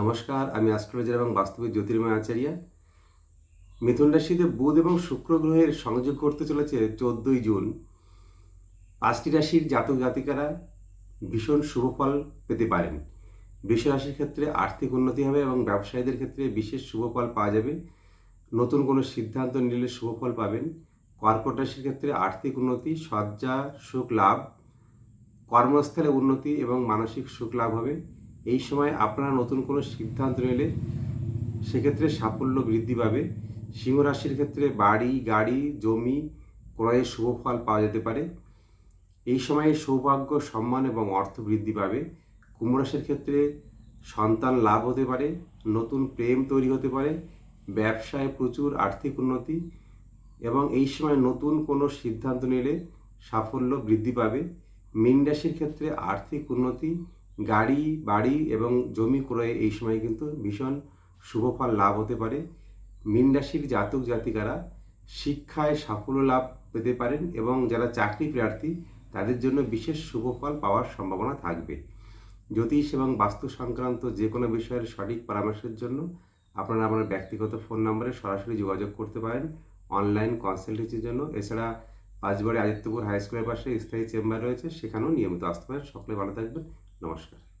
নমস্কার, আমি অ্যাস্ট্রোলজার এবং বাস্তবিক জ্যোতির্ময় আচার্য। মিথুন রাশিতে বুধ এবং শুক্র গ্রহের সংযোগ করতে চলেছে চোদ্দই জুন। পাঁচটি রাশির জাতক জাতিকারা ভীষণ শুভ ফল পেতে পারেন। বৃষ রাশির ক্ষেত্রে আর্থিক উন্নতি হবে এবং ব্যবসায়ীদের ক্ষেত্রে বিশেষ শুভ ফল পাওয়া যাবে। নতুন কোনো সিদ্ধান্ত নিলে শুভ ফল পাবেন। কর্কট রাশির ক্ষেত্রে আর্থিক উন্নতি সজ্জা সুখ লাভ, কর্মস্থলে উন্নতি এবং মানসিক সুখ লাভ হবে। এই সময় আপনারা নতুন কোনো সিদ্ধান্ত নিলে সেক্ষেত্রে সাফল্য বৃদ্ধি পাবে। সিংহ রাশির ক্ষেত্রে বাড়ি, গাড়ি, জমি ক্রয়ের শুভ ফল পাওয়া যেতে পারে। এই সময়ে সৌভাগ্য, সম্মান এবং অর্থ বৃদ্ধি পাবে। কুম্ভ রাশির ক্ষেত্রে সন্তান লাভ হতে পারে, নতুন প্রেম তৈরি হতে পারে, ব্যবসায় প্রচুর আর্থিক উন্নতি এবং এই সময় নতুন কোনো সিদ্ধান্ত নিলে সাফল্য বৃদ্ধি পাবে। মীন রাশির ক্ষেত্রে আর্থিক উন্নতি গাড়ি, বাড়ি এবং জমি ক্রয়ে এই সময় কিন্তু ভীষণ শুভ ফল লাভ হতে পারে। মীন রাশির জাতক জাতিকারা শিক্ষায় সাফল্য লাভ পেতে পারেন এবং যারা চাকরি প্রার্থী, তাদের জন্য বিশেষ শুভ ফল পাওয়ার সম্ভাবনা থাকবে। জ্যোতিষ এবং বাস্তু সংক্রান্ত যে কোনো বিষয়ের সঠিক পরামর্শের জন্য আপনারা আমার ব্যক্তিগত ফোন নম্বরে সরাসরি যোগাযোগ করতে পারেন। অনলাইন কনসালটেন্সির জন্য। এছাড়া পাঁচবাড়ি আদিত্যপুর হাই স্কুলের পাশে স্থায়ী চেম্বার রয়েছে, সেখানেও নিয়মিত আসতে পারেন। সকলে ভালো থাকবেন। নমস্কার।